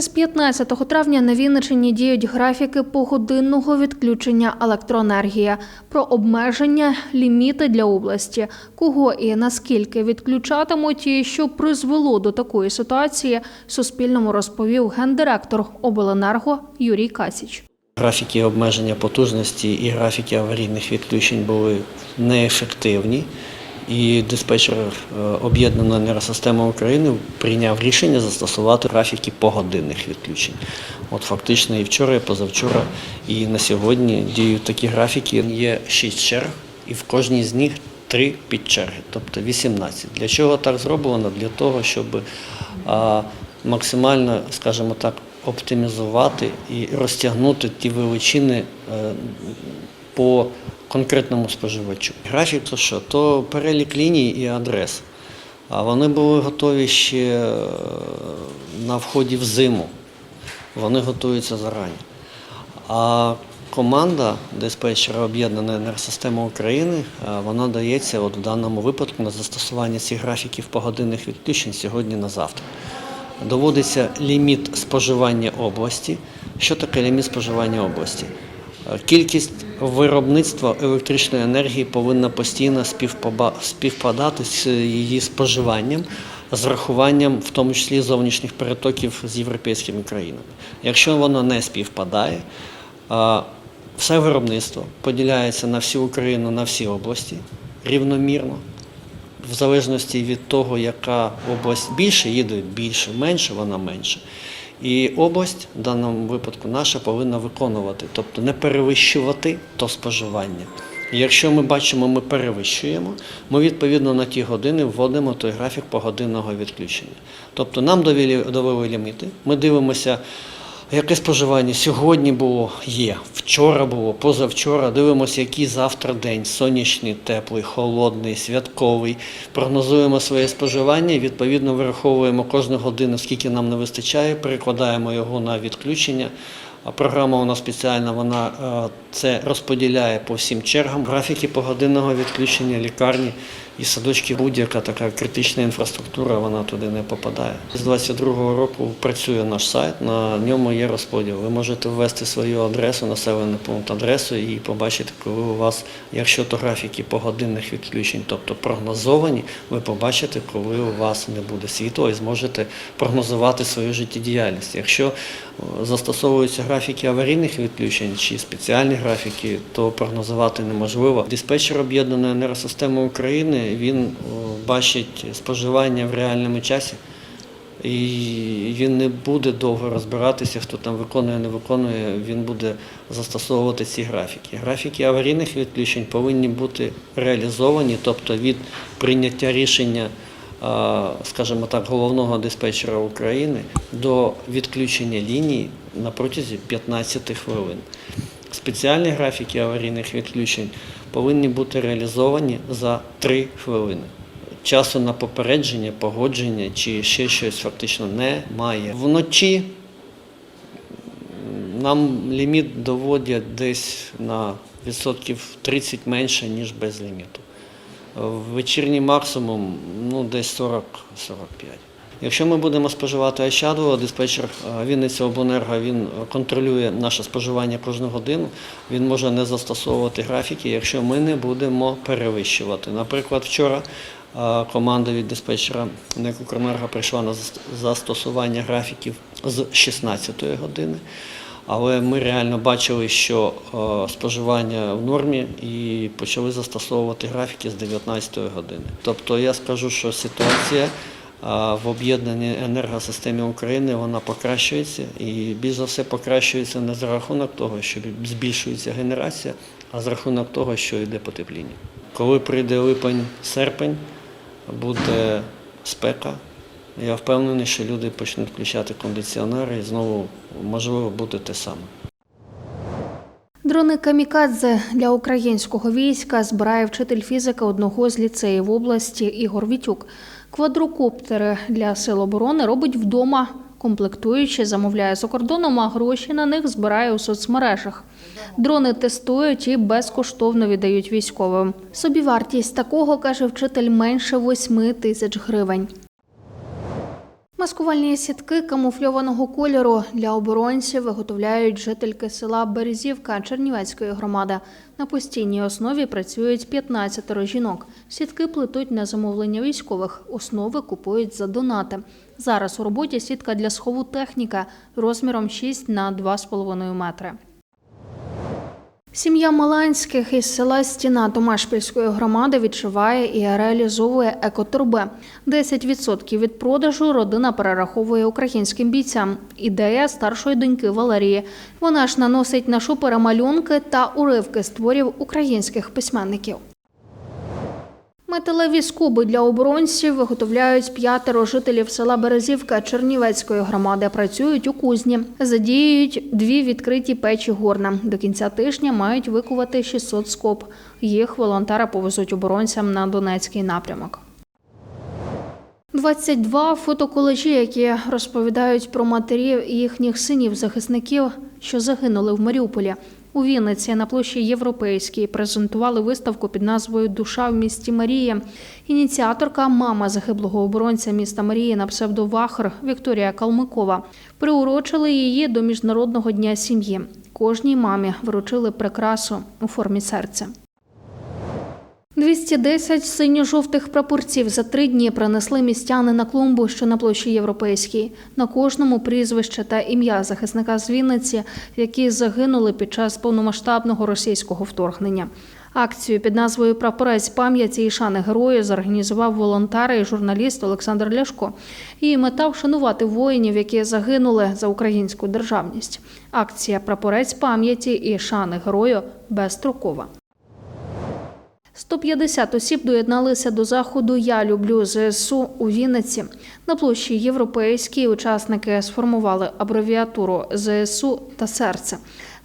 З 15 травня на Вінниччині діють графіки погодинного відключення електроенергії про обмеження, ліміти для області, кого і наскільки відключатимуть, і що призвело до такої ситуації, Суспільному розповів гендиректор обленерго Юрій Касіч. Графіки обмеження потужності і графіки аварійних відключень були неефективні. І диспетчер е, об'єднаної енергосистеми України прийняв рішення застосувати графіки погодинних відключень. От фактично і вчора, і позавчора, і на сьогодні діють такі графіки. Є 6 черг, і в кожній з них 3 підчерги, тобто 18. Для чого так зроблено? Для того, щоб а, максимально, скажімо так, оптимізувати і розтягнути ті величини е, по конкретному споживачу. Графік то що? То перелік ліній і адрес. А вони були готові ще е, на вході в зиму. Вони готуються зарані. А команда диспетчера Об'єднаної енергосистеми України е, вона дається от в даному випадку на застосування цих графіків погодинних відключень сьогодні на завтра. Доводиться ліміт споживання області. Що таке ліміт споживання області? Е, Кількість виробництва електричної енергії повинна постійно співпадати з її споживанням, з врахуванням, в тому числі зовнішніх перетоків з європейськими країнами. Якщо воно не співпадає, все виробництво поділяється на всю Україну, на всі області рівномірно. В залежності від того, яка область більше, їде більше, менше, вона менше. І область, в даному випадку наша, повинна виконувати, тобто не перевищувати то споживання. Якщо ми бачимо, ми перевищуємо, ми відповідно на ті години вводимо той графік погодинного відключення. Тобто нам довели ліміти, ми дивимося, яке споживання сьогодні було, є, вчора було, позавчора. Дивимося, який завтра день, сонячний, теплий, холодний, святковий. Прогнозуємо своє споживання, відповідно вираховуємо кожну годину, скільки нам не вистачає, перекладаємо його на відключення. Програма у нас спеціальна, вона е, це розподіляє по всім чергам. Графіки погодинного відключення лікарні і садочки, будь-яка така критична інфраструктура, вона туди не попадає. З 22-го року працює наш сайт, на ньому є розподіл. Ви можете ввести свою адресу, населений пункт адресу і побачити, коли у вас, якщо то графіки погодинних відключень, тобто прогнозовані, ви побачите, коли у вас не буде світла і зможете прогнозувати свою життєдіяльність. Якщо е, застосовуються графіки аварійних відключень чи спеціальні графіки, то прогнозувати неможливо. Диспетчер об'єднаної енергосистеми України він бачить споживання в реальному часі. І він не буде довго розбиратися, хто там виконує, не виконує, він буде застосовувати ці графіки. Графіки аварійних відключень повинні бути реалізовані, тобто від прийняття рішення, скажімо так, головного диспетчера України до відключення лінії на протязі 15 хвилин. Спеціальні графіки аварійних відключень повинні бути реалізовані за 3 хвилини. Часу на попередження, погодження чи ще щось фактично немає. Вночі нам ліміт доводять десь на відсотків 30 менше, ніж без ліміту. В Вечірній максимум ну, десь 40-45. Якщо ми будемо споживати Ощадово, диспетчер е, Вінниця Обленерго він контролює наше споживання кожну годину. Він може не застосовувати графіки, якщо ми не будемо перевищувати. Наприклад, вчора е, команда від диспетчера НЕК «Укренерго» прийшла на застосування графіків з 16-ї години. Але ми реально бачили, що е, споживання в нормі і почали застосовувати графіки з 19 години. Тобто я скажу, що ситуація е, в об'єднаній енергосистемі України вона покращується і більш за все покращується не за рахунок того, що збільшується генерація, а за рахунок того, що йде потепління. Коли прийде липень-серпень, буде спека. Я впевнений, що люди почнуть включати кондиціонери і знову можливо буде те саме. Дрони камікадзе для українського війська збирає вчитель фізики одного з ліцеїв області Ігор Вітюк. Квадрокоптери для сил оборони робить вдома. Комплектуючи, замовляє за кордоном, а гроші на них збирає у соцмережах. Дрони тестують і безкоштовно віддають військовим. Собівартість такого, каже вчитель, менше 8 тисяч гривень. Маскувальні сітки камуфльованого кольору для оборонців виготовляють жительки села Березівка Чернівецької громади. На постійній основі працюють 15 жінок. Сітки плетуть на замовлення військових. Основи купують за донати. Зараз у роботі сітка для схову техніка розміром 6 на 2,5 метри. Сім'я Маланських із села Стіна Томашпільської громади відчуває і реалізовує екотурби. 10% від продажу родина перераховує українським бійцям. Ідея старшої доньки Валерії. Вона ж наносить на шупери малюнки та уривки з творів українських письменників. Металеві скуби для оборонців виготовляють п'ятеро жителів села Березівка Чернівецької громади. Працюють у кузні. Задіюють дві відкриті печі горна. До кінця тижня мають викувати 600 скоб. Їх волонтери повезуть оборонцям на Донецький напрямок. 22 фотоколежі, які розповідають про матерів і їхніх синів-захисників, що загинули в Маріуполі. У Вінниці на площі Європейській презентували виставку під назвою Душа в місті Марії. Ініціаторка, мама загиблого оборонця міста Марії на псевдовахр Вікторія Калмикова. Приурочили її до Міжнародного дня сім'ї. Кожній мамі вручили прикрасу у формі серця. 210 синьо-жовтих прапорців за три дні принесли містяни на клумбу, що на площі Європейській. На кожному прізвище та ім'я захисника з Вінниці, які загинули під час повномасштабного російського вторгнення. Акцію під назвою Прапорець пам'яті і шани герою зорганізував волонтер і журналіст Олександр Ляшко. Її мета вшанувати воїнів, які загинули за українську державність. Акція Прапорець пам'яті і шани герою безстрокова. 150 осіб доєдналися до заходу Я люблю ЗСУ у Вінниці. На площі Європейській учасники сформували абревіатуру ЗСУ та серце.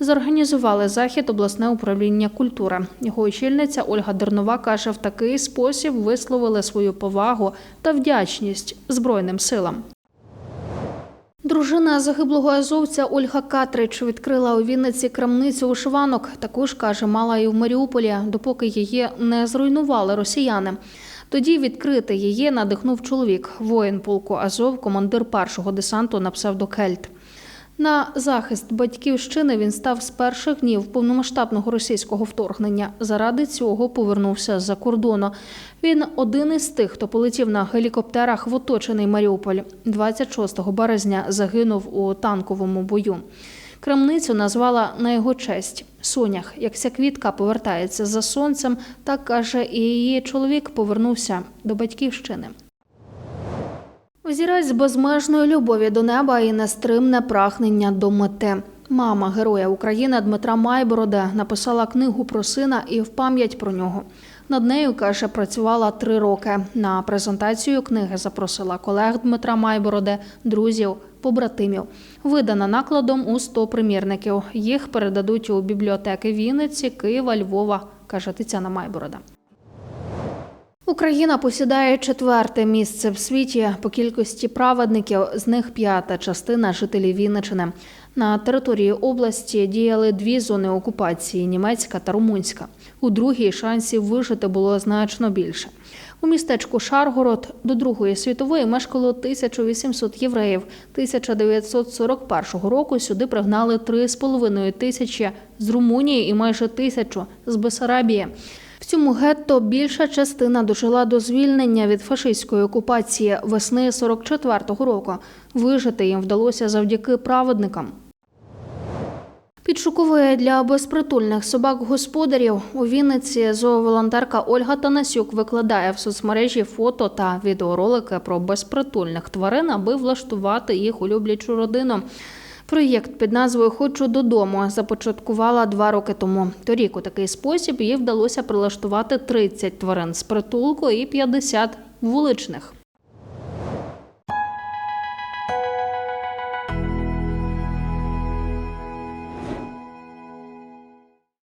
Зорганізували захід обласне управління культури. Його очільниця Ольга Дернова каже, в такий спосіб висловили свою повагу та вдячність Збройним силам. Дружина загиблого азовця Ольга Катрич відкрила у Вінниці крамницю вишиванок. Також каже, мала і в Маріуполі, допоки її не зруйнували росіяни. Тоді відкрити її надихнув чоловік, воїн полку Азов, командир першого десанту на псевдокельт. На захист батьківщини він став з перших днів повномасштабного російського вторгнення. Заради цього повернувся з-за кордону. Він один із тих, хто полетів на гелікоптерах в оточений Маріуполь. 26 березня загинув у танковому бою. Крамницю назвала на його честь Сонях. Як ця квітка повертається за сонцем, так каже, і її чоловік повернувся до батьківщини. Взірець безмежної любові до неба і нестримне прагнення до мети. Мама героя України Дмитра Майборода написала книгу про сина і в пам'ять про нього. Над нею каже, працювала три роки. На презентацію книги запросила колег Дмитра Майбороди, друзів, побратимів. Видана накладом у 100 примірників. Їх передадуть у бібліотеки Вінниці, Києва, Львова, каже Тетяна Майборода. Україна посідає четверте місце в світі по кількості праведників. З них п'ята частина жителів Вінничини. На території області діяли дві зони окупації німецька та румунська. У другій шансів вижити було значно більше. У містечку Шаргород до Другої світової мешкало 1800 євреїв. 1941 року сюди пригнали 3,5 тисячі з Румунії і майже тисячу з Бесарабії. Цьому гетто більша частина дожила до звільнення від фашистської окупації весни 44-го року. Вижити їм вдалося завдяки праведникам. Підшуковує для безпритульних собак господарів у Вінниці зооволонтерка Ольга Танасюк викладає в соцмережі фото та відеоролики про безпритульних тварин, аби влаштувати їх у люблячу родину. Проєкт під назвою Хочу додому започаткувала два роки тому. Торік у такий спосіб їй вдалося прилаштувати 30 тварин з притулку і 50 вуличних.